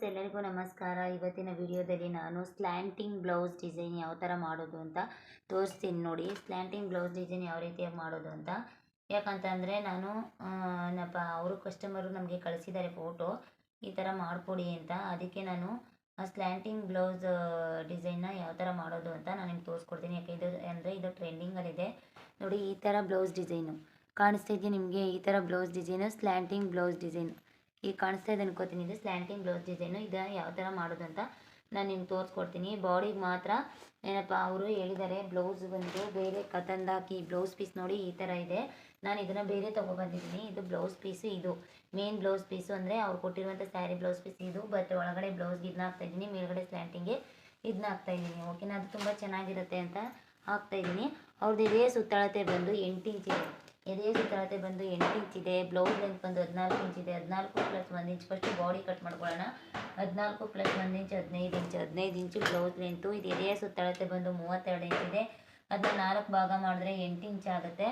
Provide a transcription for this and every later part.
Friends, ಎಲ್ಲರಿಗೂ ನಮಸ್ಕಾರ. ಇವತ್ತಿನ ವಿಡಿಯೋದಲ್ಲಿ ನಾನು ಸ್ಲ್ಯಾಂಟಿಂಗ್ ಬ್ಲೌಸ್ ಡಿಸೈನ್ ಯಾವ ಥರ ಮಾಡೋದು ಅಂತ ತೋರಿಸ್ತೀನಿ ನೋಡಿ. ಸ್ಲ್ಯಾಂಟಿಂಗ್ ಬ್ಲೌಸ್ ಡಿಸೈನ್ ಯಾವ ರೀತಿಯಾಗಿ ಮಾಡೋದು ಅಂತ. ಯಾಕಂತಂದರೆ ನಾನು ನಪ್ಪ ಅವರು ಕಸ್ಟಮರು ನಮಗೆ ಕಳಿಸಿದ್ದಾರೆ ಫೋಟೋ ಈ ಥರ ಮಾಡಿಕೊಡಿ ಅಂತ. ಅದಕ್ಕೆ ನಾನು ಸ್ಲ್ಯಾಂಟಿಂಗ್ ಬ್ಲೌಸ್ ಡಿಸೈನ್ನ ಯಾವ ಥರ ಮಾಡೋದು ಅಂತ ನಾನು ನಿಮ್ಗೆ ತೋರಿಸ್ಕೊಡ್ತೀನಿ. ಯಾಕೆ, ಇದು ಅಂದರೆ ಇದು ಟ್ರೆಂಡಿಂಗಲ್ಲಿದೆ ನೋಡಿ, ಈ ಥರ ಬ್ಲೌಸ್ ಡಿಸೈನು. ಕಾಣಿಸ್ತಾ ನಿಮಗೆ? ಈ ಥರ blouse design slanting blouse design. ಈಗ ಕಾಣಿಸ್ತಾ ಇದೆ ಅನ್ಕೋತೀನಿ. ಇದು ಸ್ಲ್ಯಾಂಟಿಂಗ್ ಬ್ಲೌಸ್ ಡಿಸೈನು ಇದು ಯಾವ ಥರ ಮಾಡೋದು ಅಂತ ನಾನು ನಿಮ್ಗೆ ತೋರಿಸ್ಕೊಡ್ತೀನಿ. ಬಾಡಿಗೆ ಮಾತ್ರ ಏನಪ್ಪ, ಅವರು ಹೇಳಿದ್ದಾರೆ ಬ್ಲೌಸ್ ಬಂದು ಬೇರೆ ಕತಂದಾಕಿ ಬ್ಲೌಸ್ ಪೀಸ್ ನೋಡಿ ಈ ಥರ ಇದೆ. ನಾನು ಇದನ್ನು ಬೇರೆ ತೊಗೊಬಂದಿದ್ದೀನಿ ಇದು ಬ್ಲೌಸ್ ಪೀಸು ಇದು. ಮೇನ್ ಬ್ಲೌಸ್ ಪೀಸು ಅಂದರೆ ಅವ್ರು ಕೊಟ್ಟಿರುವಂಥ ಸ್ಯಾರಿ ಬ್ಲೌಸ್ ಪೀಸ್ ಇದು. ಬಟ್ ಒಳಗಡೆ ಬ್ಲೌಸ್ಗೆ ಇದನ್ನ ಹಾಕ್ತಾಯಿದ್ದೀನಿ ಮೇಲ್ಗಡೆ ಸ್ಲ್ಯಾಂಟಿಂಗ್ಗೆ ಇದನ್ನ ಹಾಕ್ತಾಯಿದ್ದೀನಿ ಓಕೆನಾ ಅದು ತುಂಬ ಚೆನ್ನಾಗಿರುತ್ತೆ ಅಂತ ಹಾಕ್ತಾಯಿದ್ದೀನಿ ಅವ್ರದ್ದು ಇದೇ ಸುತ್ತಳತೆ ಬಂದು ಎಂಟು ಇಂಚ್ ಎದೆಯ ಸುತ್ತಳತೆ ಬಂದು ಎಂಟು ಇಂಚ್ ಇದೆ ಬ್ಲೌಸ್ ಲೆಂತ್ ಬಂದು ಹದಿನಾಲ್ಕು ಇಂಚ್ ಇದೆ, ಹದಿನಾಲ್ಕು ಪ್ಲಸ್ ಒಂದು ಇಂಚ್ ಫಸ್ಟ್ ಬಾಡಿ ಕಟ್ ಮಾಡ್ಕೊಳ್ಳೋಣ. ಹದಿನಾಲ್ಕು ಪ್ಲಸ್ ಒಂದು ಇಂಚ್ ಹದಿನೈದು ಇಂಚ್ ಹದಿನೈದು ಇಂಚು ಬ್ಲೌಸ್ ಲೆಂತು ಇದು ಎದೆಯ ಸುತ್ತಳತೆ ಬಂದು ಮೂವತ್ತೆರಡು ಇಂಚ್ ಇದೆ. ಅದನ್ನ ನಾಲ್ಕು ಭಾಗ ಮಾಡಿದ್ರೆ ಎಂಟು ಇಂಚ್ ಆಗುತ್ತೆ.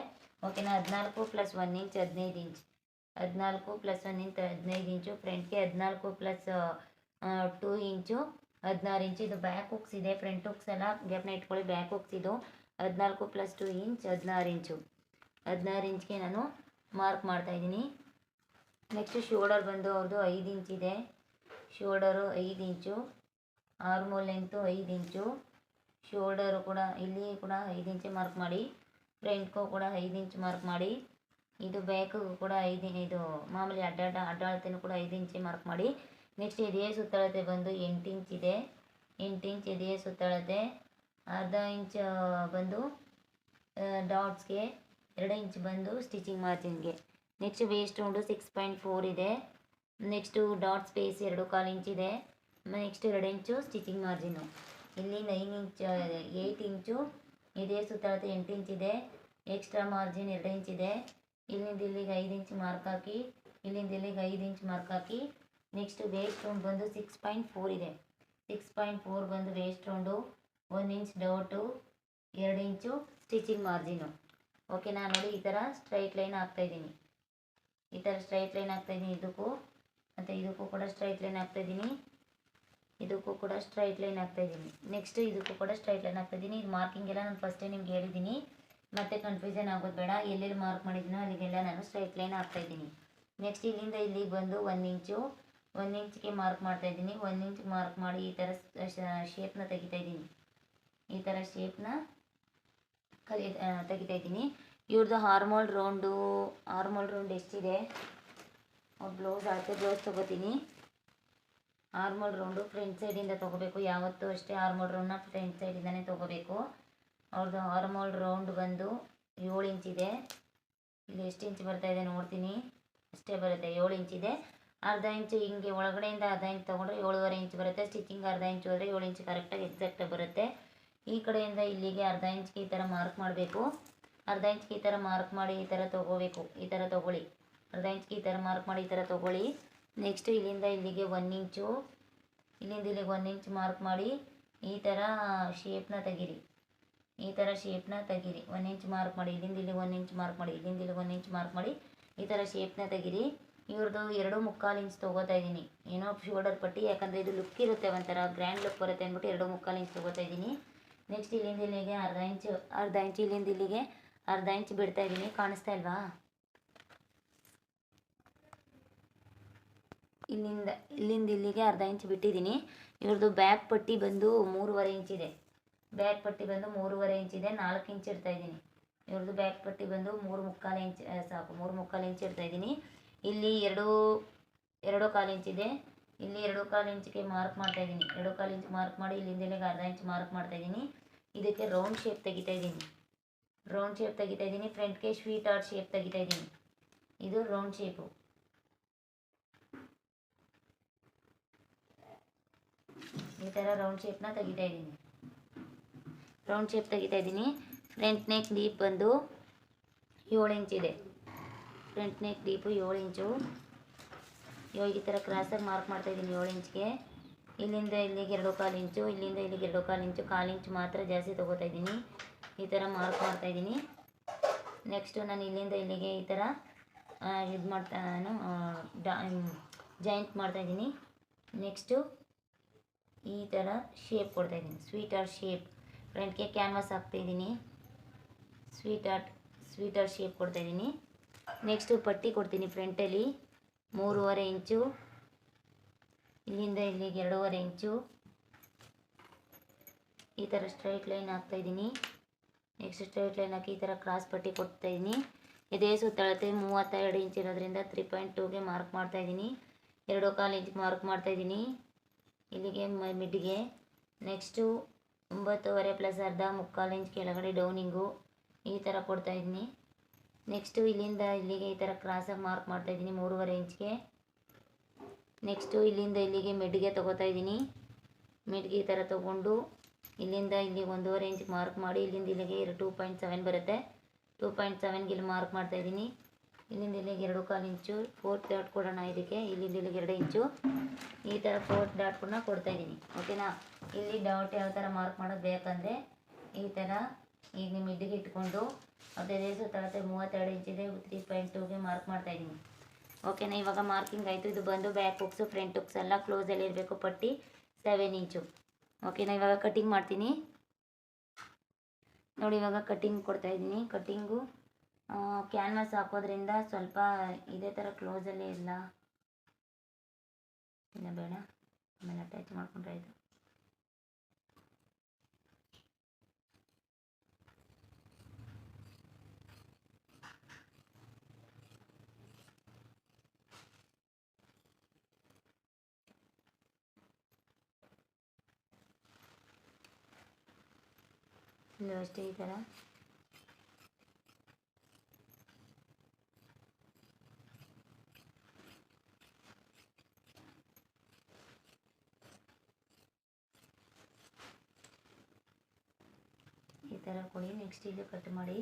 ಓಕೆನಾ ಹದಿನಾಲ್ಕು ಪ್ಲಸ್ ಒನ್ ಇಂಚ್ ಹದಿನೈದು ಇಂಚ್ ಹದಿನಾಲ್ಕು ಪ್ಲಸ್ ಒನ್ ಇಂಚ್ ಹದಿನೈದು ಇಂಚು ಫ್ರಂಟ್ಗೆ ಹದಿನಾಲ್ಕು ಪ್ಲಸ್ ಟೂ ಇಂಚು ಹದಿನಾರು ಇಂಚ್ ಇದು ಬ್ಯಾಕ್ ಹುಕ್ಸ್ ಇದೆ ಫ್ರಂಟ್ ಹುಕ್ಸ್ ಎಲ್ಲ ಗ್ಯಾಪ್ನ ಇಟ್ಕೊಳ್ಳಿ ಬ್ಯಾಕ್ ಹುಕ್ಸ್ ಇದು. ಹದಿನಾಲ್ಕು ಪ್ಲಸ್ ಟು ಇಂಚ್ ಹದಿನಾರು ಇಂಚು ಹದಿನಾರು ಇಂಚ್ಗೆ ನಾನು ಮಾರ್ಕ್ ಮಾಡ್ತಾಯಿದ್ದೀನಿ ನೆಕ್ಸ್ಟ್ ಶೋಲ್ಡರ್ ಬಂದು ಅವ್ರದ್ದು ಐದು ಇದೆ. ಶೋಲ್ಡರು ಐದು ಇಂಚು ಆರ್ಮೋಲ್ ಲೆಂತು ಐದು ಇಂಚು ಶೋಲ್ಡರು ಕೂಡ ಇಲ್ಲಿ ಕೂಡ ಐದು ಇಂಚು ಮಾರ್ಕ್ ಮಾಡಿ ಫ್ರಂಟ್ಗೂ ಕೂಡ ಐದು ಇಂಚ್ ಮಾರ್ಕ್ ಮಾಡಿ, ಇದು ಬ್ಯಾಕಿಗೂ ಕೂಡ ಐದು ಇದು ಮಾಮೂಲಿ ಅಡ್ಡಾಡ ಅಡ್ಡಾಳತೆನೂ ಕೂಡ ಐದು ಇಂಚು ಮಾರ್ಕ್ ಮಾಡಿ ನೆಕ್ಸ್ಟ್ ಇದೇ ಸುತ್ತಳತೆ ಬಂದು ಎಂಟು ಇಂಚ್ ಇದೆ. ಎಂಟು ಇಂಚ್ ಎದೆಯ ಸುತ್ತಳತೆ. ಅರ್ಧ ಇಂಚ್ ಬಂದು ಡಾಟ್ಸ್ಗೆ ಎರಡು ಇಂಚ್ ಬಂದು ಸ್ಟಿಚಿಂಗ್ ಮಾರ್ಜಿನ್ಗೆ ನೆಕ್ಸ್ಟ್ ವೇಸ್ಟ್ ಉಂಡು ಸಿಕ್ಸ್ ಪಾಯಿಂಟ್ ಫೋರ್ ಇದೆ. ನೆಕ್ಸ್ಟು ಡಾಟ್ ಸ್ಪೇಸ್ ಎರಡು ಕಾಲು ಇಂಚ್ ಇದೆ. ನೆಕ್ಸ್ಟ್ ಎರಡು ಇಂಚು ಸ್ಟಿಚಿಂಗ್ ಮಾರ್ಜಿನು ಇಲ್ಲಿ ನೈನ್ ಇಂಚ್ ಏಯ್ಟ್ ಇಂಚು ಇದೇ ಸುತ್ತಳತೆ ಎಂಟು ಇಂಚ್ ಇದೆ. ಎಕ್ಸ್ಟ್ರಾ ಮಾರ್ಜಿನ್ ಎರಡು ಇಂಚ್ ಇದೆ. ಇಲ್ಲಿಂದ ಇಲ್ಲಿಗೆ ಐದು ಇಂಚ್ ಮಾರ್ಕ್ ಹಾಕಿ, ಇಲ್ಲಿಂದ ಇಲ್ಲಿಗೆ ಐದು ಇಂಚ್ ಮಾರ್ಕ್ ಹಾಕಿ ನೆಕ್ಸ್ಟ್ ವೇಸ್ಟ್ ರೌಂಡ್ ಬಂದು ಸಿಕ್ಸ್ ಪಾಯಿಂಟ್ ಫೋರ್ ಇದೆ. ಸಿಕ್ಸ್ ಪಾಯಿಂಟ್ ಫೋರ್ ಬಂದು ವೇಸ್ಟ್ ರೌಂಡು ಒಂದು ಇಂಚ್ ಡೌಟು ಎರಡು ಇಂಚು ಸ್ಟಿಚಿಂಗ್ ಮಾರ್ಜಿನು ಓಕೆನಾ ನೋಡಿ ಈ ಥರ ಸ್ಟ್ರೈಟ್ ಲೈನ್ ಹಾಕ್ತಾಯಿದ್ದೀನಿ ಈ ಥರ ಸ್ಟ್ರೈಟ್ ಲೈನ್ ಹಾಕ್ತಾಯಿದ್ದೀನಿ ಇದಕ್ಕೂ. ಮತ್ತು ಇದಕ್ಕೂ ಕೂಡ ಸ್ಟ್ರೈಟ್ ಲೈನ್ ಹಾಕ್ತಾಯಿದ್ದೀನಿ ಇದಕ್ಕೂ ಕೂಡ ಸ್ಟ್ರೈಟ್ ಲೈನ್ ಹಾಕ್ತಾಯಿದ್ದೀನಿ ನೆಕ್ಸ್ಟ್ ಇದಕ್ಕೂ ಕೂಡ ಸ್ಟ್ರೈಟ್ ಲೈನ್ ಹಾಕ್ತಾಯಿದ್ದೀನಿ ಇದು ಮಾರ್ಕಿಂಗ್ ಎಲ್ಲ ನಾನು ಫಸ್ಟೇ ನಿಮ್ಗೆ ಹೇಳಿದ್ದೀನಿ. ಮತ್ತೆ ಕನ್ಫ್ಯೂಷನ್ ಆಗೋದು ಬೇಡ. ಎಲ್ಲೆಲ್ಲಿ ಮಾರ್ಕ್ ಮಾಡಿದ್ದೀನೋ ಅಲ್ಲಿಗೆಲ್ಲ ನಾನು ಸ್ಟ್ರೈಟ್ ಲೈನ್ ಹಾಕ್ತಾಯಿದ್ದೀನಿ ನೆಕ್ಸ್ಟ್ ಇಲ್ಲಿಂದ ಇಲ್ಲಿಗೆ ಬಂದು ಒಂದು ಇಂಚು ಒಂದು ಇಂಚಿಗೆ ಮಾರ್ಕ್ ಮಾಡ್ತಾಯಿದ್ದೀನಿ ಒಂದು ಇಂಚ್ ಮಾರ್ಕ್ ಮಾಡಿ ಈ ಥರ ಶೇಪ್ನ ತೆಗಿತಾಯಿದ್ದೀನಿ ಈ ಥರ ಶೇಪ್ನ ಕಲಿ ತೆಗಿತಾ ಇದ್ದೀನಿ. ಇವ್ರದ್ದು ಹಾರ್ಮೋಲ್ ರೌಂಡು ಹಾರ್ಮೋಲ್ ರೌಂಡ್ ಎಷ್ಟಿದೆ? ಅವ್ರು ಬ್ಲೌಸ್ ಅಳತೆ ಬ್ಲೌಸ್ ತೊಗೋತೀನಿ. ಹಾರ್ಮೋಲ್ ರೌಂಡು ಫ್ರಂಟ್ ಸೈಡಿಂದ ತೊಗೋಬೇಕು. ಯಾವತ್ತೂ ಅಷ್ಟೇ ಹಾರ್ಮೋಲ್ ರೌಂಡ್ನ ಫ್ರಂಟ್ ಸೈಡಿಂದನೇ ತೊಗೋಬೇಕು. ಅವ್ರದ್ದು ಹಾರ್ಮೋಲ್ ರೌಂಡ್ ಬಂದು ಏಳು ಇಂಚಿದೆ ಇಲ್ಲಿ ಎಷ್ಟು ಇಂಚ್ ಬರ್ತಾ ಇದೆ ನೋಡ್ತೀನಿ. ಅಷ್ಟೇ ಬರುತ್ತೆ, ಏಳು ಇಂಚಿದೆ ಅರ್ಧ ಇಂಚು ಹಿಂಗೆ ಒಳಗಡೆಯಿಂದ ಅರ್ಧ ಇಂಚ್ ತೊಗೊಂಡ್ರೆ ಏಳುವರೆ ಇಂಚ್ ಬರುತ್ತೆ. ಸ್ಟಿಚಿಂಗ್ ಅರ್ಧ ಇಂಚು ಹೋದರೆ ಏಳು ಇಂಚ್ ಕರೆಕ್ಟಾಗಿ ಎಕ್ಸಾಕ್ಟಾಗಿ ಬರುತ್ತೆ. ಈ ಕಡೆಯಿಂದ ಇಲ್ಲಿಗೆ ಅರ್ಧ ಇಂಚ್ಗೆ ಈ ಥರ ಮಾರ್ಕ್ ಮಾಡಬೇಕು. ಅರ್ಧ ಇಂಚ್ಗೆ ಈ ಥರ ಮಾರ್ಕ್ ಮಾಡಿ ಈ ಥರ ತೊಗೋಬೇಕು. ಈ ಥರ ತೊಗೊಳ್ಳಿ. ಅರ್ಧ ಇಂಚ್ಗೆ ಈ ಥರ ಮಾರ್ಕ್ ಮಾಡಿ ಈ ಥರ ತೊಗೊಳ್ಳಿ. ನೆಕ್ಸ್ಟ್ ಇಲ್ಲಿಂದ ಇಲ್ಲಿಗೆ ಒನ್ ಇಂಚು, ಇಲ್ಲಿಂದ ಇಲ್ಲಿಗೆ ಒನ್ ಇಂಚ್ ಮಾರ್ಕ್ ಮಾಡಿ ಈ ಥರ ಶೇಪ್ನ ತೆಗೀರಿ. ಈ ಥರ ಶೇಪ್ನ ತೆಗೀರಿ. ಒನ್ ಇಂಚ್ ಮಾರ್ಕ್ ಮಾಡಿ, ಇಲ್ಲಿಂದ ಇಲ್ಲಿಗೆ ಒನ್ ಇಂಚ್ ಮಾರ್ಕ್ ಮಾಡಿ, ಇಲ್ಲಿಂದ ಇಲ್ಲಿ ಒನ್ ಇಂಚ್ ಮಾರ್ಕ್ ಮಾಡಿ ಈ ಥರ ಶೇಪ್ನ ತೆಗೀರಿ. ಇವ್ರದ್ದು ಎರಡು ಮುಕ್ಕಾಲು ಇಂಚ್ ತೊಗೋತಾ ಇದ್ದೀನಿ. ಏನೋ ಶೋಲ್ಡರ್ ಪಟ್ಟಿ, ಯಾಕಂದರೆ ಇದು ಲುಕ್ ಇರುತ್ತೆ ಒಂಥರ ಗ್ರ್ಯಾಂಡ್ ಲುಕ್ ಬರುತ್ತೆ ಅಂದ್ಬಿಟ್ಟು ಎರಡು ಮುಕ್ಕಾಲು ಇಂಚ್ ತೊಗೋತಾ ಇದ್ದೀನಿ. ನೆಕ್ಸ್ಟ್ ಇಲ್ಲಿಂದ ಇಲ್ಲಿಗೆ ಅರ್ಧ ಇಂಚು ಅರ್ಧ ಇಂಚು ಇಲ್ಲಿಂದ ಇಲ್ಲಿಗೆ ಅರ್ಧ ಇಂಚ್ ಬಿಡ್ತಾ ಇದ್ದೀನಿ. ಕಾಣಿಸ್ತಾ ಇಲ್ವಾ? ಇಲ್ಲಿಂದ ಇಲ್ಲಿಂದ ಇಲ್ಲಿಗೆ ಅರ್ಧ ಇಂಚ್ ಬಿಟ್ಟಿದ್ದೀನಿ. ಇವ್ರದ್ದು ಬ್ಯಾಕ್ ಪಟ್ಟಿ ಬಂದು ಮೂರುವರೆ ಇದೆ. ಬ್ಯಾಕ್ ಪಟ್ಟಿ ಬಂದು ಮೂರುವರೆ ಇಂಚ್ ಇದೆ. ನಾಲ್ಕು ಇಂಚ್ ಇಡ್ತಾ ಇದ್ದೀನಿ. ಇವ್ರದ್ದು ಬ್ಯಾಕ್ ಪಟ್ಟಿ ಬಂದು ಮೂರು ಮುಕ್ಕಾಲು ಇಂಚ್ ಸಾಕು. ಮೂರು ಮುಕ್ಕಾಲು ಇಂಚ್ ಇಡ್ತಾ ಇದ್ದೀನಿ. ಇಲ್ಲಿ ಎರಡು ಎರಡು ಕಾಲು ಇದೆ. ಇಲ್ಲಿ ಎರಡು ಕಾಲು ಇಂಚಿಗೆ ಮಾರ್ಕ್ ಮಾಡ್ತಾ ಇದ್ದೀನಿ. ಎರಡು ಕಾಲು ಇಂಚ್ ಮಾರ್ಕ್ ಮಾಡಿ ಇಲ್ಲಿಂದ ಇಲ್ಲಿಗೆ ಅರ್ಧ ಇಂಚ್ ಮಾರ್ಕ್ ಮಾಡ್ತಾ ಇದ್ದೀನಿ. ಇದಕ್ಕೆ ರೌಂಡ್ ಶೇಪ್ ತೆಗಿತಾ ಇದ್ದೀನಿ. ರೌಂಡ್ ಶೇಪ್ ತೆಗಿತಾ ಇದ್ದೀನಿ. ಫ್ರಂಟ್ಗೆ ಸ್ವೀಟ್ ಆರ್ಟ್ ಶೇಪ್ ತೆಗಿತಾ ಇದ್ದೀನಿ. ಇದು ರೌಂಡ್ ಶೇಪು ಈ ಥರ ರೌಂಡ್ ಶೇಪ್ನ ತೆಗಿತಾ ಇದ್ದೀನಿ. ರೌಂಡ್ ಶೇಪ್ ತೆಗಿತಾ ಇದ್ದೀನಿ. ಫ್ರಂಟ್ ನೆಕ್ ಡೀಪ್ ಬಂದು ಏಳು ಇಂಚ್ ಇದೆ. ಫ್ರಂಟ್ ನೆಕ್ ಡೀಪು ಏಳು ಇಂಚು ಇವಾಗ ಈ ಥರ ಕ್ರಾಸಾಗಿ ಮಾರ್ಕ್ ಮಾಡ್ತಾ ಇದ್ದೀನಿ ಏಳು ಇಂಚ್ಗೆ ಇಲ್ಲಿಂದ ಇಲ್ಲಿಗೆ ಎರಡು ಕಾಲು ಇಂಚು, ಇಲ್ಲಿಂದ ಇಲ್ಲಿಗೆ ಎರಡು ಕಾಲು ಇಂಚು ಕಾಲು ಇಂಚು ಮಾತ್ರ ಜಾಸ್ತಿ ತೊಗೋತಾ ಇದ್ದೀನಿ. ಈ ಥರ ಮಾರ್ಕ್ ಮಾಡ್ತಾ ಇದ್ದೀನಿ. ನೆಕ್ಸ್ಟು ನಾನು ಇಲ್ಲಿಂದ ಇಲ್ಲಿಗೆ ಈ ಥರ ಇದು ಮಾಡ್ತಾ ನಾನು ಜಾಯಿಂಟ್ ಮಾಡ್ತಾಯಿದ್ದೀನಿ ನೆಕ್ಸ್ಟು ಈ ಥರ ಶೇಪ್ ಕೊಡ್ತಾಯಿದ್ದೀನಿ ಸ್ವೀಟ್ ಆರ್ಟ್ ಶೇಪ್ ಫ್ರೆಂಟ್ಗೆ ಕ್ಯಾನ್ವಾಸ್ ಹಾಕ್ತಾಯಿದ್ದೀನಿ sweetheart sweetheart shape ಕೊಡ್ತಾಯಿದ್ದೀನಿ ನೆಕ್ಸ್ಟು ಪಟ್ಟಿ ಕೊಡ್ತೀನಿ ಫ್ರಂಟಲ್ಲಿ ಮೂರುವರೆ ಇಂಚು. ಇಲ್ಲಿಂದ ಇಲ್ಲಿಗೆ ಎರಡೂವರೆ ಇಂಚು. ಈ ಥರ ಸ್ಟ್ರೈಟ್ ಲೈನ್ ಹಾಕ್ತಾಯಿದ್ದೀನಿ ನೆಕ್ಸ್ಟ್ ಸ್ಟ್ರೈಟ್ ಲೈನ್ ಹಾಕಿ ಈ ಥರ ಕ್ರಾಸ್ ಪಟ್ಟಿ ಕೊಡ್ತಾಯಿದ್ದೀನಿ ಇದೇ ಸುತ್ತಳತೆ ಮೂವತ್ತೆರಡು ಇಂಚ್ ಇರೋದ್ರಿಂದ ತ್ರೀ ಪಾಯಿಂಟ್ ಟೂಗೆ ಮಾರ್ಕ್ ಮಾಡ್ತಾಯಿದ್ದೀನಿ ಎರಡು ಕಾಲು ಇಂಚ್ ಮಾರ್ಕ್ ಮಾಡ್ತಾ ಇದ್ದೀನಿ. ಇಲ್ಲಿಗೆ ಮಿಡ್ಗೆ ನೆಕ್ಸ್ಟು ಒಂಬತ್ತುವರೆ ಪ್ಲಸ್ ಅರ್ಧ ಮುಕ್ಕಾಲು ಇಂಚ್ ಕೆಳಗಡೆ ಡೌನಿಂಗು ಈ ಥರ ಕೊಡ್ತಾಯಿದ್ದೀನಿ ನೆಕ್ಸ್ಟು ಇಲ್ಲಿಂದ ಇಲ್ಲಿಗೆ ಈ ಥರ ಕ್ರಾಸಾಗಿ ಮಾರ್ಕ್ ಮಾಡ್ತಾ ಇದ್ದೀನಿ ಮೂರುವರೆ ಇಂಚ್ಗೆ. ನೆಕ್ಸ್ಟು ಇಲ್ಲಿಂದ ಇಲ್ಲಿಗೆ ಮಿಡ್ಗೆ ತೊಗೋತಾ ಇದ್ದೀನಿ. ಮಿಡ್ಗೆ ಈ ಥರ ತೊಗೊಂಡು ಇಲ್ಲಿಂದ ಇಲ್ಲಿಗೆ ಒಂದೂವರೆ ಇಂಚ್ ಮಾರ್ಕ್ ಮಾಡಿ ಇಲ್ಲಿಂದ ಇಲ್ಲಿಗೆ ಎರಡು ಟೂ ಪಾಯಿಂಟ್ ಸೆವೆನ್ ಬರುತ್ತೆ. ಟೂ ಪಾಯಿಂಟ್ ಸೆವೆನ್ಗೆ ಇಲ್ಲಿ ಮಾರ್ಕ್ ಮಾಡ್ತಾ ಇದ್ದೀನಿ. ಇಲ್ಲಿಂದ ಇಲ್ಲಿಗೆ ಎರಡು ಕಾಲು ಇಂಚು ಫೋರ್ತ್ ಡಾಟ್ ಕೊಡೋಣ ಇದಕ್ಕೆ. ಇಲ್ಲಿಂದ ಇಲ್ಲಿಗೆ ಎರಡು ಇಂಚು ಈ ಥರ ಫೋರ್ತ್ ಡಾಟ್ ಕೂಡ ಕೊಡ್ತಾಯಿದ್ದೀನಿ ಓಕೆನಾ ಇಲ್ಲಿ ಡಾಟ್ ಯಾವ ಥರ ಮಾರ್ಕ್ ಮಾಡೋದು ಬೇಕಂದರೆ ಈ ಥರ ಈಗ ನಿಮ್ಮ ಇಡ್ಡಿಗೆ ಇಟ್ಕೊಂಡು ಅದೇ ಸುತ್ತಳತೆ ಮೂವತ್ತೆರಡು ಇಂಚಿದೆ ತ್ರೀ ಪಾಯಿಂಟ್ ಟೂಗೆ ಮಾರ್ಕ್ ಮಾಡ್ತಾಯಿದ್ದೀನಿ ಓಕೆನಾ ಇವಾಗ ಮಾರ್ಕಿಂಗ್ ಆಯಿತು. ಇದು ಬಂದು ಬ್ಯಾಕ್ ಹುಕ್ಸು ಫ್ರಂಟ್ ಹುಕ್ಸ್ ಎಲ್ಲ ಕ್ಲೋಸಲ್ಲಿ ಇರಬೇಕು, ಪಟ್ಟಿ ಸೆವೆನ್ ಇಂಚು ಓಕೆನಾ ಇವಾಗ ಕಟಿಂಗ್ ಮಾಡ್ತೀನಿ. ನೋಡಿ, ಇವಾಗ ಕಟಿಂಗ್ ಕೊಡ್ತಾ ಇದ್ದೀನಿ. ಕಟ್ಟಿಂಗು ಕ್ಯಾನ್ವಾಸ್ ಹಾಕೋದ್ರಿಂದ ಸ್ವಲ್ಪ ಇದೇ ಥರ ಕ್ಲೋಸಲ್ಲೇ ಇಲ್ಲ. ಇಲ್ಲ ಬೇಡ. ಆಮೇಲೆ ಅಟ್ಯಾಚ್ ಮಾಡ್ಕೊಂಡ್ರೆ ಆಯಿತು. ಇಲ್ಲೂ ಅಷ್ಟೇ ಈ ಥರ ಈ ಥರ ಕೊಡಿ ನೆಕ್ಸ್ಟ್ ಇದು ಕಟ್ ಮಾಡಿ.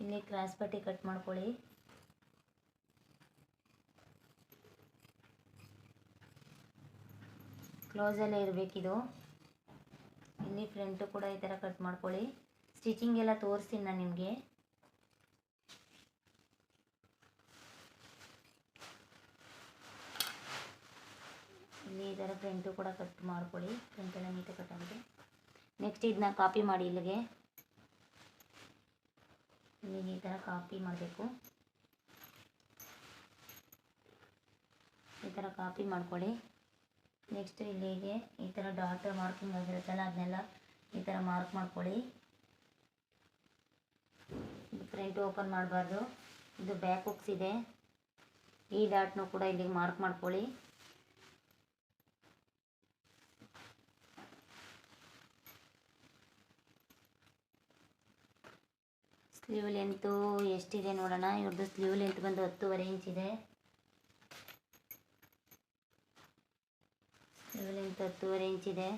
ಇಲ್ಲಿ ಕ್ರಾಸ್ ಪಟ್ಟಿ ಕಟ್ ಮಾಡ್ಕೊಳ್ಳಿ. ಕ್ಲೋಸಲ್ಲೇ ಇರಬೇಕಿದು. ಇಲ್ಲಿ ಫ್ರಂಟು ಕೂಡ ಈ ಥರ ಕಟ್ ಮಾಡ್ಕೊಳ್ಳಿ. ಸ್ಟಿಚಿಂಗ್ ಎಲ್ಲ ತೋರಿಸ್ತೀನಿ ನಾನು ನಿಮಗೆ. ಇಲ್ಲಿ ಈ ಥರ ಫ್ರಂಟು ಕೂಡ ಕಟ್ ಮಾಡ್ಕೊಳ್ಳಿ. ಫ್ರಂಟೆಲ್ಲ ನೀಟಾಗಿ ಕಟ್ ಆಗಿದೆ. ನೆಕ್ಸ್ಟ್ ಇದನ್ನ ಕಾಪಿ ಮಾಡಿ ಇಲ್ಲಿಗೆ. ಇಲ್ಲಿಗೆ ಈ ಥರ ಕಾಪಿ ಮಾಡಬೇಕು. ಈ ಥರ ಕಾಪಿ ಮಾಡ್ಕೊಳ್ಳಿ. ನೆಕ್ಸ್ಟ್ ಇಲ್ಲಿಗೆ ಈ ಥರ ಡಾಟ್ ಮಾರ್ಕಿಂಗ್ ಆಗಿರುತ್ತಲ್ಲ ಅದನ್ನೆಲ್ಲ ಈ ಥರ ಮಾರ್ಕ್ ಮಾಡ್ಕೊಳ್ಳಿ. ಇದು ಫ್ರಂಟ್ ಓಪನ್ ಮಾಡಬಾರ್ದು. ಇದು ಬ್ಯಾಕ್ ಹುಕ್ಸ್ ಇದೆ. ಈ ಡಾಟ್ನು ಕೂಡ ಇಲ್ಲಿಗೆ ಮಾರ್ಕ್ ಮಾಡ್ಕೊಳ್ಳಿ. ಸ್ಲೀವ್ ಲೆಂತು ಎಷ್ಟಿದೆ ನೋಡೋಣ. ಇವ್ರದ್ದು ಸ್ಲೀವ್ ಲೆಂತ್ ಬಂದು ಹತ್ತುವರೆ ಇಂಚ್ ಇದೆ. ಲೆಂತ್ ಹತ್ತುವರೆ ಇಂಚ್ ಇದೆ.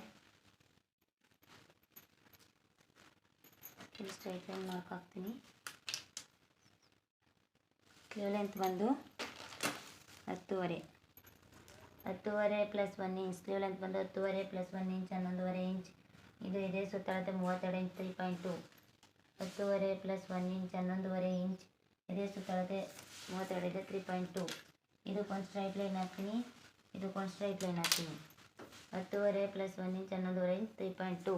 ಸ್ಟ್ರೈಟ್ ಲೈನ್ ಮಾರ್ಕ್ ಹಾಕ್ತೀನಿ. ಸ್ಲೀವ್ ಲೆಂತ್ ಬಂದು ಹತ್ತುವರೆ. ಹತ್ತುವರೆ plus one inch sleeve length ಬಂದು ಹತ್ತುವರೆ ಪ್ಲಸ್ ಒನ್ ಇಂಚ್ ಹನ್ನೊಂದುವರೆ ಇಂಚ್ ಇದು ಇದೆ ಸುತ್ತಳತೆ ಮೂವತ್ತೆರಡು ಇಂಚ್ ತ್ರೀ ಪಾಯಿಂಟ್ ಟು ಹತ್ತುವರೆ ಪ್ಲಸ್ ಒನ್ ಇಂಚ್ ಹನ್ನೊಂದುವರೆ ಇಂಚ್ ಇದೇ ಸುತ್ತಳತೆ ಮೂವತ್ತೆರಡು ಇದೆ ತ್ರೀ ಪಾಯಿಂಟ್ ಟು ಇದಕ್ಕೊಂದು ಸ್ಟ್ರೈಟ್ ಲೈನ್ ಹಾಕ್ತೀನಿ. ಇದಕ್ಕೊಂದು ಸ್ಟ್ರೈಟ್ ಲೈನ್ ಹಾಕ್ತೀನಿ. ಹತ್ತುವರೆ ಪ್ಲಸ್ ಒನ್ ಇಂಚ್ ಹನ್ನೊಂದುವರೆ inch three point two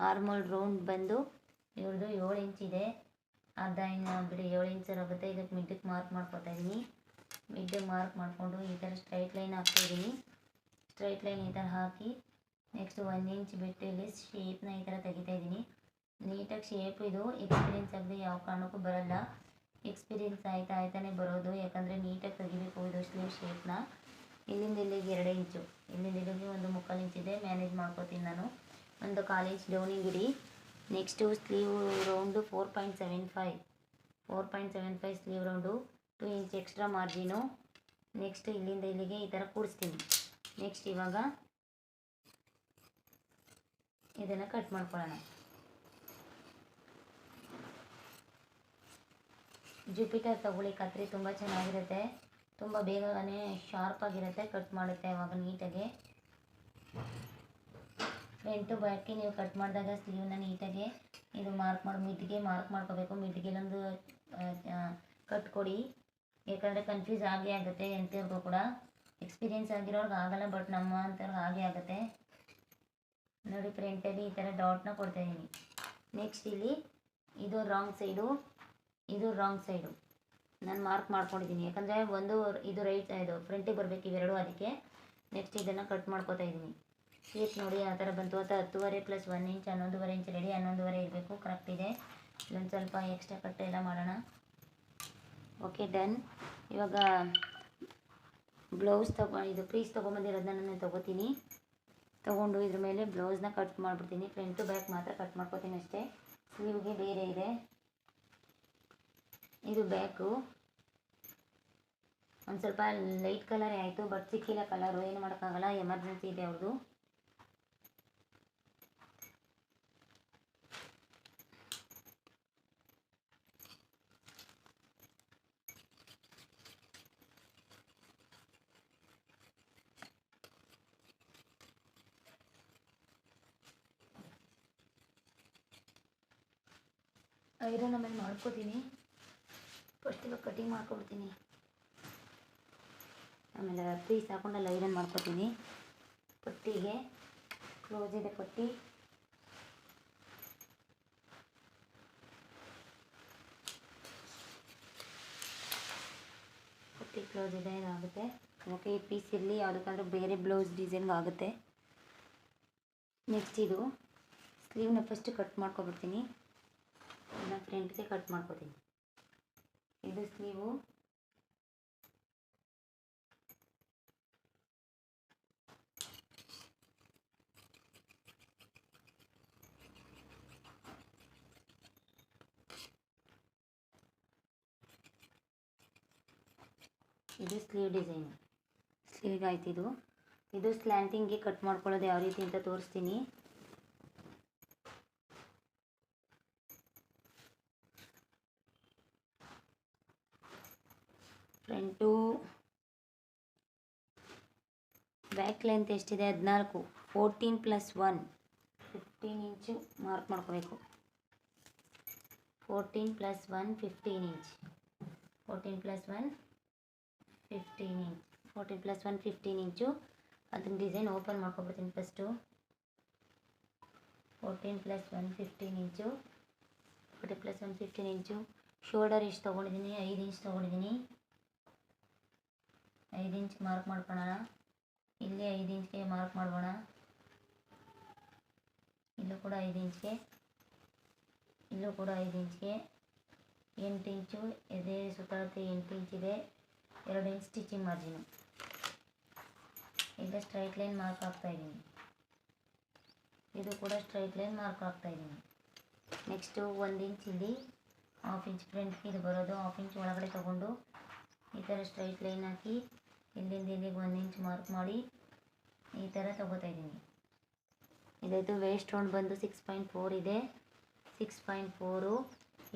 armhole round ಬಂದು ಇವ್ರದ್ದು ಏಳು ಇಂಚ್ ಇದೆ. ಅರ್ಧ ಇನ್ನು ಬಿಡಿ ಏಳು ಇಂಚ್ ಆಗುತ್ತೆ. ಇದಕ್ಕೆ ಮಿಡ್ಡಿಗೆ ಮಾರ್ಕ್ ಮಾಡ್ಕೊತಾ ಇದ್ದೀನಿ ಮಿಡ್ಡಿಗೆ ಮಾರ್ಕ್ ಮಾಡಿಕೊಂಡು ಈ ಥರ ಸ್ಟ್ರೈಟ್ ಲೈನ್ ಹಾಕ್ತಾಯಿದ್ದೀನಿ ಸ್ಟ್ರೈಟ್ ಲೈನ್ ಈ ಥರ ಹಾಕಿ ನೆಕ್ಸ್ಟ್ ಒಂದು ಇಂಚ್ ಬಿಟ್ಟು ಇಲ್ಲಿ ಶೇಪ್ನ ಈ ಥರ ತೆಗಿತಾ ಇದ್ದೀನಿ ನೀಟಾಗಿ ಶೇಪ್ ಇದು. ಎಕ್ಸ್ಪೀರಿಯನ್ಸ್ ಆಗದೆ ಯಾವ ಕಾರಣಕ್ಕೂ ಬರಲ್ಲ. ಎಕ್ಸ್ಪೀರಿಯನ್ಸ್ ಆಯ್ತಾ ಆಯ್ತಾನೆ ಬರೋದು. ಯಾಕಂದರೆ ನೀಟಾಗಿ ತೆಗಿಬೇಕು ಇದು ಸ್ಲೀವ್ ಶೇಪ್ನ ಇಲ್ಲಿಂದ ಇಲ್ಲಿಗೆ ಎರಡು ಇಂಚು ಇಲ್ಲಿಗೆ ಒಂದು ಮುಖ ನಿಂತಿದೆ. ಮ್ಯಾನೇಜ್ ಮಾಡ್ಕೋತೀನಿ ನಾನು. ಒಂದು ಕಾಲೇಜ್ ಡೌನಿಂಗ್ ಇಡಿ next sleeve round four point seven five four point seven five sleeve round two inch extra margin next ಇಲ್ಲಿಂದ ಇಲ್ಲಿಗೆ ಈ ಥರ ಕೂಡಿಸ್ತೀನಿ. ನೆಕ್ಸ್ಟ್ ಇವಾಗ ಇದನ್ನು ಕಟ್ ಮಾಡ್ಕೊಳ್ಳೋಣ. ಜುಪಿಟರ್ ತಗೊಳ್ಳಿ ಕತ್ರಿ ತುಂಬ ಚೆನ್ನಾಗಿರುತ್ತೆ. ತುಂಬ ಬೇಗನೆ ಶಾರ್ಪ್ ಆಗಿರುತ್ತೆ ಕಟ್ ಮಾಡುತ್ತೆ ಅವಾಗ ನೀಟಾಗಿ. ಎಂಟು ಬ್ಯಾಕ್ಗೆ ನೀವು ಕಟ್ ಮಾಡಿದಾಗ ಸ್ಲೀವ್ನ ನೀಟಾಗಿ ಇದು ಮಾರ್ಕ್ ಮಾಡಿ ಮಿಡ್ಗೆ ಮಾರ್ಕ್ ಮಾಡ್ಕೋಬೇಕು. ಮಿಡ್ಗೆ ಒಂದು ಕಟ್ ಕೊಡಿ. ಯಾಕಂದರೆ ಕನ್ಫ್ಯೂಸ್ ಆಗೇ ಆಗುತ್ತೆ ಎಂಥವ್ರಿಗೂ ಕೂಡ. ಎಕ್ಸ್ಪೀರಿಯೆನ್ಸ್ ಆಗಿರೋರ್ಗೆ ಆಗಲ್ಲ ಬಟ್ ನಮ್ಮ ಅಂಥವ್ರಿಗೆ ಹಾಗೆ ಆಗುತ್ತೆ. ನೋಡಿ ಫ್ರಂಟಲ್ಲಿ ಈ ಥರ ಡಾಟ್ನ ಕೊಡ್ತಾಯಿದ್ದೀನಿ ನೆಕ್ಸ್ಟ್ ಇಲ್ಲಿ, ಇದು ರಾಂಗ್ ಸೈಡು ಇದು ರಾಂಗ್ ಸೈಡು ನಾನು ಮಾರ್ಕ್ ಮಾಡ್ಕೊಂಡಿದ್ದೀನಿ ಯಾಕಂದರೆ ಒಂದು ಇದು ರೈಟ್ ಇದು ಫ್ರಂಟಿಗೆ ಬರಬೇಕು ಇವೆರಡು ಅದಕ್ಕೆ. ನೆಕ್ಸ್ಟ್ ಇದನ್ನು ಕಟ್ ಮಾಡ್ಕೊತಾ ಇದ್ದೀನಿ ಶೇಪ್ ನೋಡಿ ಆ ಥರ ಬಂತು. ಅಥವಾ ಹತ್ತುವರೆ ಪ್ಲಸ್ ಒನ್ ಇಂಚ್ ಹನ್ನೊಂದುವರೆ ಇಂಚ್ ರೆಡಿ ಹನ್ನೊಂದುವರೆ ಇರಬೇಕು. ಕರೆಕ್ಟ್ ಇದೆ. ಇಲ್ಲೊಂದು ಸ್ವಲ್ಪ ಎಕ್ಸ್ಟ್ರಾ ಕಟ್ ಎಲ್ಲ ಮಾಡೋಣ. ಓಕೆ ಡನ್ ಇವಾಗ ಬ್ಲೌಸ್ ತಗೊ, ಇದು ಪೀಸ್ ತೊಗೊಂಬಂದಿರೋದನ್ನ ನಾನು ತೊಗೋತೀನಿ. ತೊಗೊಂಡು ಇದ್ರ ಮೇಲೆ ಬ್ಲೌಸ್ನ ಕಟ್ ಮಾಡಿಬಿಡ್ತೀನಿ. ಫ್ರಂಟು ಬ್ಯಾಕ್ ಮಾತ್ರ ಕಟ್ ಮಾಡ್ಕೊತೀನಿ ಅಷ್ಟೇ. ಸ್ಲೀವ್ಗೆ ಬೇರೆ ಇದೆ. ಇದು ಬ್ಯಾಕು. ಒಂದು ಸ್ವಲ್ಪ ಲೈಟ್ ಕಲರೇ ಆಯಿತು, ಬಟ್ ಸಿಕ್ಕಿಲ್ಲ ಕಲರು, ಏನು ಮಾಡೋಕ್ಕಾಗಲ್ಲ, ಎಮರ್ಜೆನ್ಸಿ ಇದೆ ಅವ್ರದ್ದು ಐರನ್ ಆಮೇಲೆ ಮಾಡ್ಕೋತೀನಿ. ಫಸ್ಟ್ ಇವಾಗ ಕಟಿಂಗ್ ಮಾಡ್ಕೊಬಿಡ್ತೀನಿ ಆಮೇಲೆ ಪೀಸ್ ಹಾಕೊಂಡೆಲ್ಲ ಐರನ್ ಮಾಡ್ಕೊತೀನಿ. ಪಟ್ಟಿಗೆ ಕ್ಲೋಸ್ ಇದೆ ಪಟ್ಟಿ ಪಟ್ಟಿ ಕ್ಲೋಸ್ ಇದೆ, ಏನಾಗುತ್ತೆ? ಓಕೆ, ಈ ಪೀಸ್ ಇರಲಿ ಯಾವುದಕ್ಕಾದ್ರೂ ಬೇರೆ ಬ್ಲೌಸ್ ಡಿಸೈನ್ಗೆ ಆಗುತ್ತೆ. ನೆಕ್ಸ್ಟ್ ಇದು, ಸ್ಲೀವ್ನ ಫಸ್ಟ್ ಕಟ್ ಮಾಡ್ಕೊಬಿಡ್ತೀನಿ. ಇದನ್ನ ಫ್ರಂಟ್ಗೆ ಕಟ್ ಮಾಡ್ಕೊತೀನಿ. ಇದು ನೀವು. ಇದು ಸ್ಲೀವ್ ಡಿಸೈನ್. ಸ್ಲೀವ್ ಆಯ್ತು ಇದು ಇದು ಸ್ಲ್ಯಾಂಟಿಂಗ್ಗೆ ಕಟ್ ಮಾಡ್ಕೊಳ್ಳೋದು ಯಾವ ರೀತಿ ಅಂತ ತೋರಿಸ್ತೀನಿ ಫ್ರಂಟು ಬ್ಯಾಕ್ ಲೆಂತ್ ಎಷ್ಟಿದೆ? ಹದಿನಾಲ್ಕು. Fourteen plus one. Fifteen inch mark ಮಾಡ್ಕೋಬೇಕು. Fourteen plus one, fifteen inch. Fourteen plus one, fifteen inch. Fourteen plus one, fifteen inch. ಅದನ್ನ design open ಮಾಡ್ಕೊಬಿಡ್ತೀನಿ first fourteen plus one, fifteen inch. Forty plus one, fifteen inch. Shoulder ಎಷ್ಟು ತೊಗೊಂಡಿದ್ದೀನಿ? ಐದು inch ತೊಗೊಂಡಿದ್ದೀನಿ. ಐದು inch mark ಮಾಡ್ಕೊಳ್ಳೋಣ ಇಲ್ಲಿ ಐದು ಇಂಚ್ಗೆ mark ಮಾಡೋಣ ಇಲ್ಲೂ ಕೂಡ ಐದು ಇಂಚ್ಗೆ. ಇಲ್ಲೂ ಕೂಡ ಐದು ಇಂಚ್ಗೆ. ಎಂಟು ಇಂಚು, ಎದೆ ಸುತ್ತಳತೆ ಎಂಟು ಇಂಚಿದೆ ಎರಡು ಇಂಚ್ ಸ್ಟಿಚಿಂಗ್ ಮಾರ್ಜಿನು ಈಗ ಸ್ಟ್ರೈಟ್ ಲೈನ್ ಮಾರ್ಕ್ ಆಗ್ತಾ ಇದ್ದೀನಿ. ಇದು ಕೂಡ ಸ್ಟ್ರೈಟ್ ಲೈನ್ ಮಾರ್ಕ್ ಆಗ್ತಾ ಇದ್ದೀನಿ. ನೆಕ್ಸ್ಟು ಒಂದು ಇಂಚ್ ಇಲ್ಲಿ ಹಾಫ್ ಇಂಚ್ ಫ್ರಂಟ್ಗೆ ಇದು ಬರೋದು. ಹಾಫ್ ಇಂಚ್ ಒಳಗಡೆ ತೊಗೊಂಡು ಈ ಥರ ಸ್ಟ್ರೈಟ್ ಲೈನ್ ಹಾಕಿ ಇಲ್ಲಿಂದ ಇಲ್ಲಿಗೆ ಒಂದು ಇಂಚ್ ಮಾರ್ಕ್ ಮಾಡಿ ಈ ಥರ ತೊಗೋತಾ ಇದ್ದೀನಿ. ಇದಾಯಿತು ವೇಸ್ಟ್ ರೌಂಡ್ ಬಂದು ಸಿಕ್ಸ್ ಪಾಯಿಂಟ್ ಫೋರ್ ಇದೆ. ಸಿಕ್ಸ್ ಪಾಯಿಂಟ್ ಫೋರು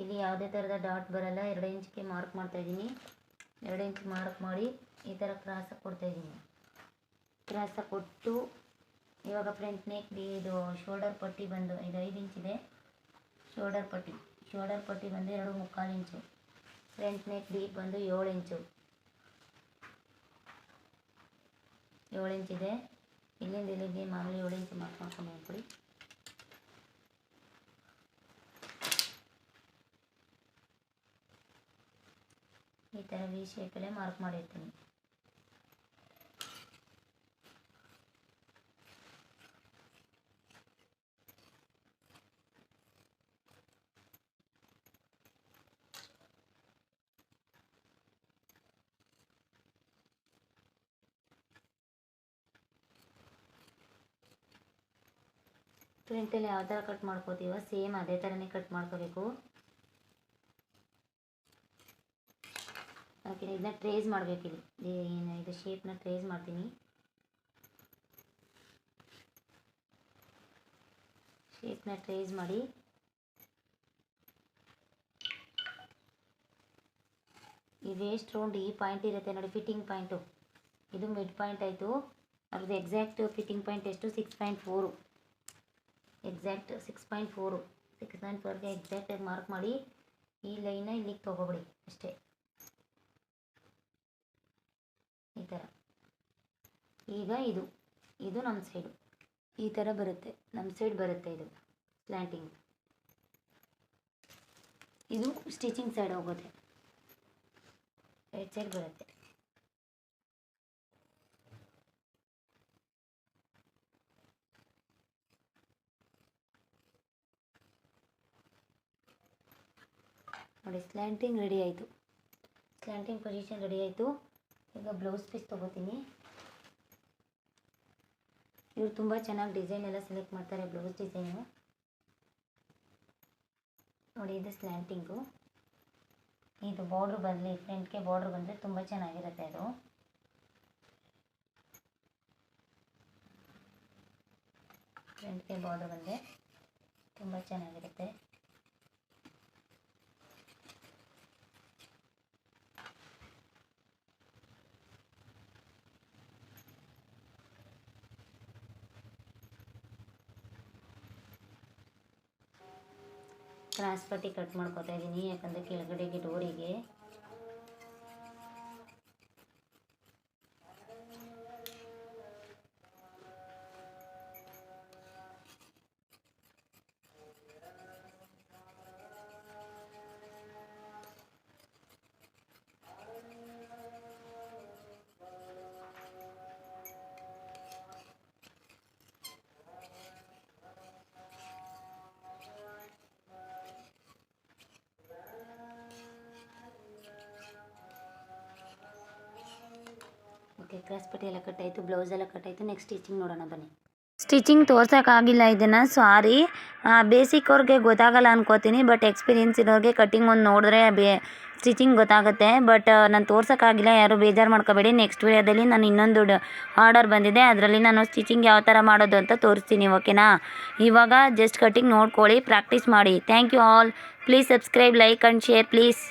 ಇಲ್ಲಿ ಯಾವುದೇ ಥರದ ಡಾಟ್ ಬರಲ್ಲ. ಎರಡು ಇಂಚ್ಗೆ ಮಾರ್ಕ್ ಮಾಡ್ತಾಯಿದ್ದೀನಿ ಎರಡು ಇಂಚ್ ಮಾರ್ಕ್ ಮಾಡಿ ಈ ಥರ ಕ್ರಾಸಾಗಿ ಕೊಡ್ತಾಯಿದ್ದೀನಿ ಕ್ರಾಸಾಗಿ ಕೊಟ್ಟು, ಇವಾಗ ಫ್ರಂಟ್ ನೆಕ್ ಇದು ಶೋಲ್ಡರ್ ಪಟ್ಟಿ ಬಂದು, ಇದು ಐದು ಇಂಚಿದೆ ಶೋಲ್ಡರ್ ಪಟ್ಟಿ ಶೋಲ್ಡರ್ ಪಟ್ಟಿ ಬಂದು ಎರಡು ಮುಕ್ಕಾಲು ಇಂಚು ಫ್ರಂಟ್ ನೆಕ್ ಡೀಪ್ ಬಂದು ಏಳು ಇಂಚು ಏಳು ಇಂಚಿದೆ ಇಲ್ಲಿಂದ ಇಲ್ಲಿಗೆ ಮಾಮೂಲಿ ಏಳು ಇಂಚು ಮಾರ್ಕ್ ಮಾಡ್ಕೊಂಡು ಹೋಗ್ಬಿಡಿ. ಈ ಥರ ವಿ ಶೇಪಲ್ಲೇ ಮಾರ್ಕ್ ಮಾಡಿರ್ತೀನಿ. ಫ್ರಂಟಲ್ಲಿ ಯಾವ ಥರ ಕಟ್ ಮಾಡ್ಕೋತೀವೋ ಸೇಮ್ ಅದೇ ಥರನೇ ಕಟ್ ಮಾಡ್ಕೋಬೇಕು. ಓಕೆ ಇದನ್ನ ಟ್ರೇಸ್ ಮಾಡಬೇಕಿಲ್ಲಿ ಏನು, ಇದು ಶೇಪ್ನ ಟ್ರೇಸ್ ಮಾಡ್ತೀನಿ. ಶೇಪ್ನ ಟ್ರೇಸ್ ಮಾಡಿ. ಈ ವೇಸ್ಟ್ ರೌಂಡ್ ಈ ಪಾಯಿಂಟ್ ಇರುತ್ತೆ ನೋಡಿ ಫಿಟ್ಟಿಂಗ್ ಪಾಯಿಂಟು ಇದು ಮಿಡ್ ಪಾಯಿಂಟ್ ಆಯಿತು. ಅದ್ರದ್ದು ಎಕ್ಸಾಕ್ಟ್ ಫಿಟ್ಟಿಂಗ್ ಪಾಯಿಂಟ್ ಎಷ್ಟು? Six point four exact six point four six point ಫೋರ್ಗೆ ಎಕ್ಸಾಕ್ಟಾಗಿ ಮಾರ್ಕ್ ಮಾಡಿ ಈ ಲೈನ ಇಲ್ಲಿಗೆ ತೊಗೊಬಿಡಿ ಅಷ್ಟೇ. ಈ ಥರ ಈಗ ಇದು. ಇದು ನಮ್ಮ ಸೈಡು ಈ ಥರ ಬರುತ್ತೆ. ನಮ್ಮ ಸೈಡ್ ಬರುತ್ತೆ ಇದು. ಸ್ಲ್ಯಾಂಟಿಂಗ್ ಇದು ಸ್ಟಿಚಿಂಗ್ ಸೈಡ್ ಹೋಗುತ್ತೆ. ರೈಟ್ ಸೈಡ್ ಬರುತ್ತೆ. ನೋಡಿ ಸ್ಲ್ಯಾಂಟಿಂಗ್ ರೆಡಿ ಆಯಿತು. ಸ್ಲ್ಯಾಂಟಿಂಗ್ ಪೊಸಿಷನ್ ರೆಡಿ ಆಯಿತು. ಈಗ ಬ್ಲೌಸ್ ಪೀಸ್ ತೊಗೋತೀನಿ. ಇವರು ತುಂಬ ಚೆನ್ನಾಗಿ ಡಿಸೈನ್ ಎಲ್ಲ ಸೆಲೆಕ್ಟ್ ಮಾಡ್ತಾರೆ ಬ್ಲೌಸ್ ಡಿಸೈನು ನೋಡಿ, ಇದು ಸ್ಲ್ಯಾಂಟಿಂಗು ಇದು ಬಾರ್ಡ್ರ್ ಬರಲಿ ಫ್ರಂಟ್ಗೆ ಬಾರ್ಡ್ರ್ ಬಂದರೆ ತುಂಬ ಚೆನ್ನಾಗಿರುತ್ತೆ ಅದು ಫ್ರಂಟ್ಗೆ ಬಾರ್ಡ್ರ್ ಬಂದರೆ ತುಂಬ ಚೆನ್ನಾಗಿರುತ್ತೆ. ಕ್ರಾಸ್ ಪಟ್ಟಿ ಕಟ್ ಮಾಡ್ಕೊತಾ ಇದ್ದೀನಿ ಯಾಕಂದರೆ ಕೆಳಗಡೆಗೆ ಡೋರಿಗೆ ಓಕೆ ಕ್ರಾಸ್ ಪಟ್ಟಿ ಕಟ್ ಕಟ್ಟಾಯಿತು ಬ್ಲೌಸ್ ಎಲ್ಲ ಕಟ್ಟಾಯಿತು. ನೆಕ್ಸ್ಟ್ ಸ್ಟಿಚಿಂಗ್ ನೋಡೋಣ, ಬನ್ನಿ. ಸ್ಟಿಚಿಂಗ್ ತೋರ್ಸೋಕ್ಕಾಗಿಲ್ಲ ಇದನ್ನು ಸಾರಿ ಬೇಸಿಕ್ ಅವ್ರಿಗೆ ಗೊತ್ತಾಗಲ್ಲ ಅನ್ಕೋತೀನಿ ಬಟ್ ಎಕ್ಸ್ಪೀರಿಯನ್ಸ್ ಇರೋರಿಗೆ ಕಟ್ಟಿಂಗ್ ಒಂದು ನೋಡಿದ್ರೆ ಬೇ ಸ್ಟಿಚಿಂಗ್ ಗೊತ್ತಾಗುತ್ತೆ. ಬಟ್ ನಾನು ತೋರ್ಸೋಕ್ಕಾಗಿಲ್ಲ, ಯಾರು ಬೇಜಾರು ಮಾಡ್ಕೋಬೇಡಿ. ನೆಕ್ಸ್ಟ್ ವೀಡಿಯೋದಲ್ಲಿ ನಾನು ಇನ್ನೊಂದು ಆರ್ಡರ್ ಬಂದಿದೆ. ಅದರಲ್ಲಿ ನಾನು ಸ್ಟಿಚಿಂಗ್ ಯಾವ ಥರ ಮಾಡೋದು ಅಂತ ತೋರಿಸ್ತೀನಿ ಓಕೆನಾ ಇವಾಗ ಜಸ್ಟ್ ಕಟ್ಟಿಂಗ್ ನೋಡ್ಕೊಳ್ಳಿ ಪ್ರಾಕ್ಟೀಸ್ ಮಾಡಿ. Thank you all please subscribe like and share please